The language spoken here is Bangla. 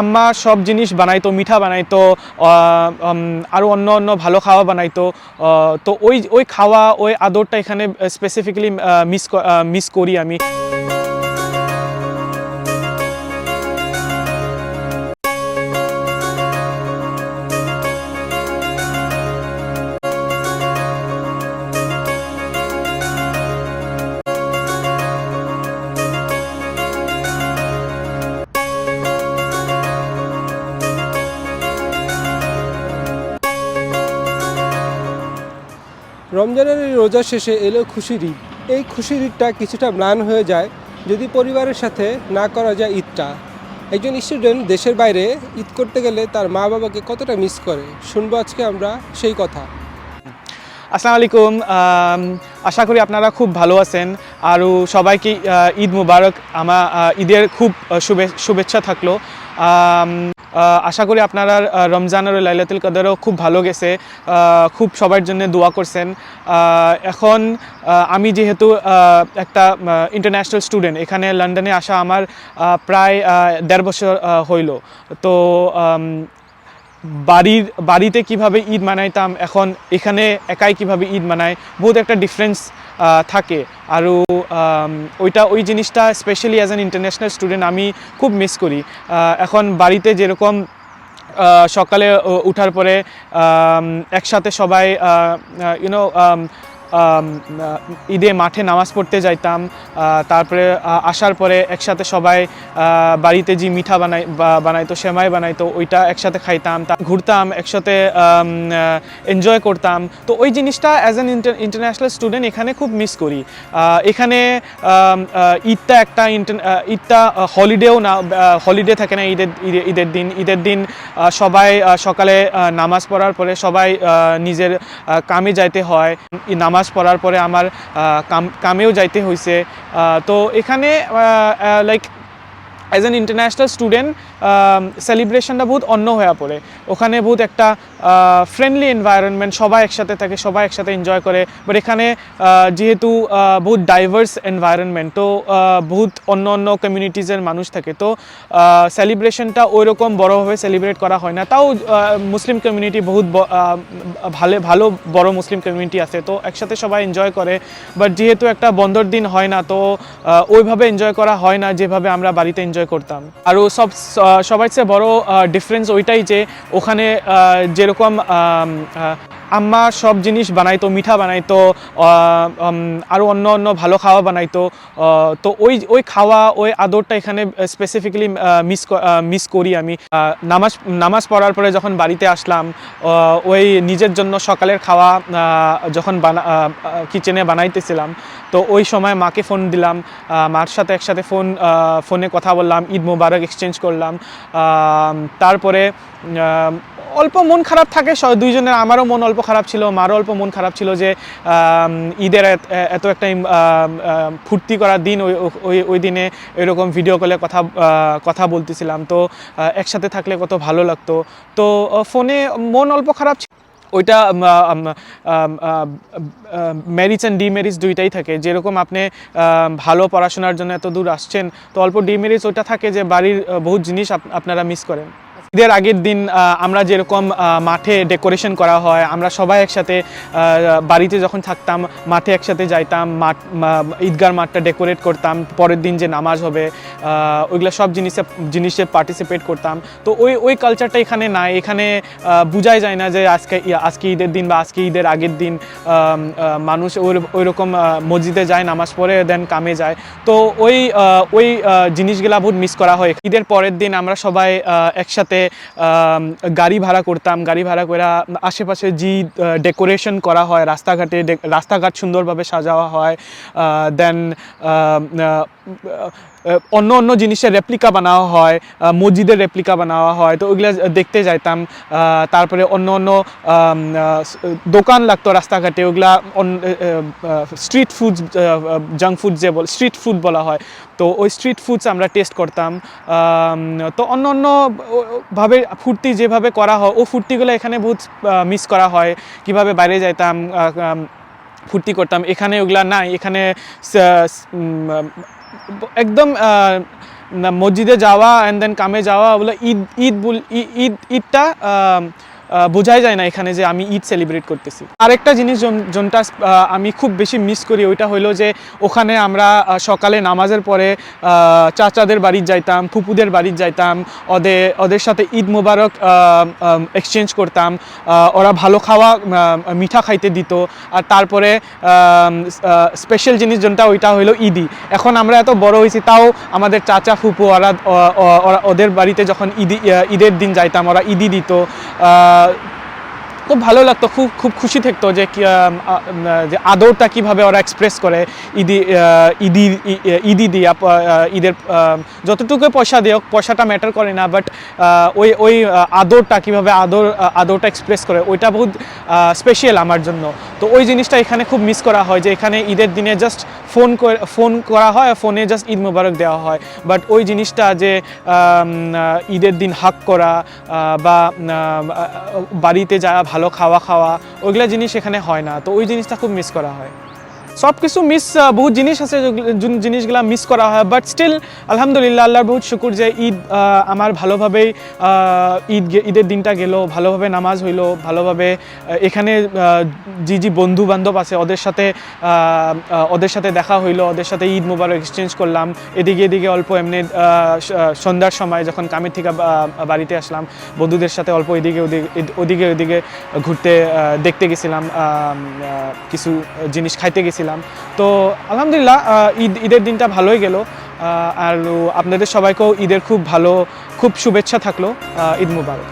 আম্মা সব জিনিস বানাইতো, মিঠা বানাইতো আরও অন্য অন্য ভালো খাওয়া বানাইতো তো ওই ওই খাওয়া, ওই আদরটা এখানে স্পেসিফিক্যালি মিস মিস করি আমি। রমজানের এই রোজা শেষে এলো খুশির ঈদ। এই খুশির ঈদটা কিছুটা ম্লান হয়ে যায় যদি পরিবারের সাথে না করা যায় ঈদটা। একজন স্টুডেন্ট দেশের বাইরে ঈদ করতে গেলে তার মা বাবাকে কতটা মিস করে? শুনব আজকে আমরা সেই কথা। আসসালামু আলাইকুম। আশা করি আপনারা খুব ভালো আছেন। আর সবাইকে ঈদ মুবারক। আমার ঈদের খুব শুভে- শুভেচ্ছা থাকল। আশা করি আপনারা রমজান আর লাইলাতুল কাদারও খুব ভালো গেছে। খুব সবার জন্য দোয়া করছেন। এখন আমি যেহেতু একটা ইন্টারন্যাশনাল স্টুডেন্ট এখানে লন্ডনে আসা আমার প্রায় দেড় বছর হইল। তো বাড়ির, বাড়িতে কীভাবে ঈদ মানাইতাম, এখন এখানে একাই কীভাবে ঈদ মানায় বহুত একটা ডিফারেন্স থাকে। আর ওইটা, ওই জিনিসটা specially as an international student আমি খুব মিস করি। এখন বাড়িতে যেরকম সকালে উঠার পরে একসাথে সবাই ইউনো ঈদে মাঠে নামাজ পড়তে যাইতাম তারপরে আসার পরে একসাথে সবাই বাড়িতে যে মিঠা বানাই বানাইতো, সেমাই বানাইতো, ওইটা একসাথে খাইতাম, তা ঘুরতাম, একসাথে এনজয় করতাম। তো ওই জিনিসটা অ্যাজ অ্যান ইন্টারন্যাশনাল স্টুডেন্ট এখানে খুব মিস করি। এখানে ঈদটা একটা ঈদটা হলিডেও না হলিডে থাকে না ঈদের, ঈদের- দিন। ঈদের দিন সবাই সকালে নামাজ পড়ার পরে সবাই নিজের কামে যাইতে হয়। এই নামাজ পড়ার পরে আমার কাম, কামেও যাইতে হয়েছে তো এখানে like as an international student সেলিব্রেশনটা বহুত অন্য হয়ে পড়ে। ওখানে বহুত একটা ফ্রেন্ডলি এনভায়রনমেন্ট সবাই একসাথে থাকে, সবাই একসাথে এনজয় করে। বাট এখানে যেহেতু বহুত ডাইভার্স এনভায়রনমেন্ট তো বহুত অন্য অন্য কমিউনিটিজের মানুষ থাকে, তো সেলিব্রেশনটা ওই রকম বড়োভাবে সেলিব্রেট করা হয় না। তাও মুসলিম কমিউনিটি বহুত ভালো ভালো বড় মুসলিম কমিউনিটি আছে, তো একসাথে সবাই এনজয় করে। বাট যেহেতু একটা বন্ধর দিন হয় না, তো ওইভাবে এনজয় করা হয় না, যেভাবে আমরা বাড়িতে এনজয় করতাম। আর সব সবার চেয়ে বড় ডিফারেন্স ওইটাই যে ওখানে যেরকম আম্মা সব জিনিস বানাইতো, মিঠা বানাইতো আরও অন্য অন্য ভালো খাওয়া বানাইতো তো ওই ওই খাওয়া, ওই আদরটা এখানে স্পেসিফিক্যালি মিস মিস করি আমি। নামাজ নামাজ পড়ার পরে যখন বাড়িতে আসলাম ওই নিজের জন্য সকালের খাওয়া যখন বানা কিচেনে বানাইতেছিলাম, তো ওই সময় মাকে ফোন দিলাম মার সাথে একসাথে ফোন ফোনে কথা বললাম, ঈদ মোবারক এক্সচেঞ্জ করলাম তারপরে অল্প মন খারাপ থাকে দুইজনের আমারও মন অল্প খারাপ ছিল, মারও অল্প মন খারাপ ছিল যে ঈদের এত- একটা ফুর্তি করার দিন ওই ওই ওই দিনে এরকম ভিডিও কলে কথা কথা বলতেছিলাম। তো একসাথে থাকলে কত ভালো লাগতো। তো ফোনে মন অল্প খারাপ ওইটা ম্যারিজ অ্যান্ড ডিমেরিজ দুইটাই থাকে। যেরকম আপনি ভালো পড়াশোনার জন্য এত দূর আসছেন, তো অল্প ডিমেরিজ ওইটা থাকে যে, বাড়ির বহুত জিনিস আপ- আপনারা মিস করেন। ঈদের আগের দিন আমরা যেরকম মাঠে ডেকোরেশন করা হয়, আমরা সবাই একসাথে বাড়িতে যখন থাকতাম, মাঠে একসাথে যাইতাম, মাঠ ঈদগার মাঠটা ডেকোরেট করতাম, পরের দিন যে নামাজ হবে ওইগুলো সব জিনিসে জিনিসে পার্টিসিপেট করতাম। তো ওই ওই কালচারটা এখানে নাই, এখানে বোঝাই যায় না যে আজকে আজকে ঈদের দিন বা আজকে ঈদের আগের দিন মানুষ ওই ওই রকম মসজিদে যায়, নামাজ পড়ে দেন কামে যায়। তো ওই ওই জিনিসগুলা বহুত মিস করা হয়। ঈদের পরের দিন আমরা সবাই একসাথে গাড়ি ভাড়া করতাম, গাড়ি ভাড়া করে আশেপাশে যে ডেকোরেশন করা হয়, রাস্তাঘাটে রাস্তাঘাট সুন্দরভাবে সাজাওয়া হয় দেন অন্য অন্য জিনিসের রেপ্লিকা বানাওয়া হয় মসজিদের রেপ্লিকা বানাওয়া হয়, তো ওইগুলো দেখতে যাইতাম। তারপরে অন্য অন্য দোকান লাগতো রাস্তাঘাটে ওগুলা স্ট্রিট ফুড জাঙ্ক ফুড যে বল স্ট্রিট ফুড বলা হয়। তো ওই স্ট্রিট ফুডস আমরা টেস্ট করতাম। তো অন্য অন্য ভাবে ফুর্তি যেভাবে করা হয়, ও ফুর্তিগুলো এখানে বহুত মিস করা হয়। কীভাবে বাইরে যাইতাম ফুর্তি করতাম। এখানে ওগুলা নাই, এখানে একদম মসজিদে যাওয়া অ্যান্ড দেন কামে যাওয়া ওগুলো ঈদ ঈদ ঈদ ঈদটা বোঝাই যায় না এখানে যে আমি ঈদ সেলিব্রেট করতেছি। আরেকটা জিনিস জন- যোনটা আমি খুব বেশি মিস করি ওইটা হলো যে ওখানে আমরা সকালে নামাজের পরে চাচাদের বাড়ি যাইতাম, ফুপুদের বাড়ি যাইতাম ওদের ওদের সাথে ঈদ মোবারক এক্সচেঞ্জ করতাম ওরা ভালো খাওয়া মিঠা খাইতে দিত, আর তারপরে স্পেশাল জিনিস যোনটা ওইটা হলো ঈদি এখন আমরা এত বড় হয়েছি, তাও আমাদের চাচা, ফুপু, ওরা ওদের বাড়িতে যখন ঈদি ঈদের দিন যাইতাম, ওরা ঈদি দিত uh, খুব ভালো লাগতো খুব খুব খুশি থাকতো যে যে আদরটা কীভাবে ওরা এক্সপ্রেস করে ঈদি আহ, ঈদি ই- ঈদি দিয়া ঈদের যতটুকু পয়সা দিও পয়সাটা ম্যাটার করে না বাট ওই ওই আদরটা কীভাবে আদর আদরটা এক্সপ্রেস করে ওইটা বহুত স্পেশাল আমার জন্য। তো ওই জিনিসটা এখানে খুব মিস করা হয় যে এখানে ঈদের দিনে জাস্ট ফোন ফোন করা হয় ফোনে জাস্ট ঈদ মোবারক দেওয়া হয়। বাট ওই জিনিসটা যে ঈদের দিন হাক করা বা বাড়িতে যাওয়া ভালো খাওয়া খাওয়া, ওইগুলো জিনিস এখানে হয় না। তো ওই জিনিসটা খুব মিস করা হয়। সব কিছু মিস বহুত জিনিস আছে জিনিসগুলা মিস করা হয় বাট স্টিল আলহামদুলিল্লাহ, আল্লাহর বহুত শুকুর যে ঈদ আমার ভালোভাবেই ঈদ ঈদের দিনটা গেল, ভালোভাবে নামাজ হইল, ভালোভাবে এখানে যে যে বন্ধু বান্ধব আছে, ওদের সাথে ওদের সাথে দেখা হইল, ওদের সাথে ঈদ মোবারক এক্সচেঞ্জ করলাম, এদিকে এদিকে অল্প এমনি সন্ধ্যার সময় যখন কামের থেকে বাড়িতে আসলাম, বন্ধুদের সাথে অল্প এদিকে ওদিকে ওদিকে ওদিকে ঘুরতে দেখতে গেছিলাম কিছু জিনিস খাইতে গেছিলাম। তো আলহামদুলিল্লাহ ঈদ, ঈদের দিনটা ভালোই গেল। আর আপনাদের সবাইকেও ঈদের খুব ভালো, খুব শুভেচ্ছা থাকল ঈদ মুবারক।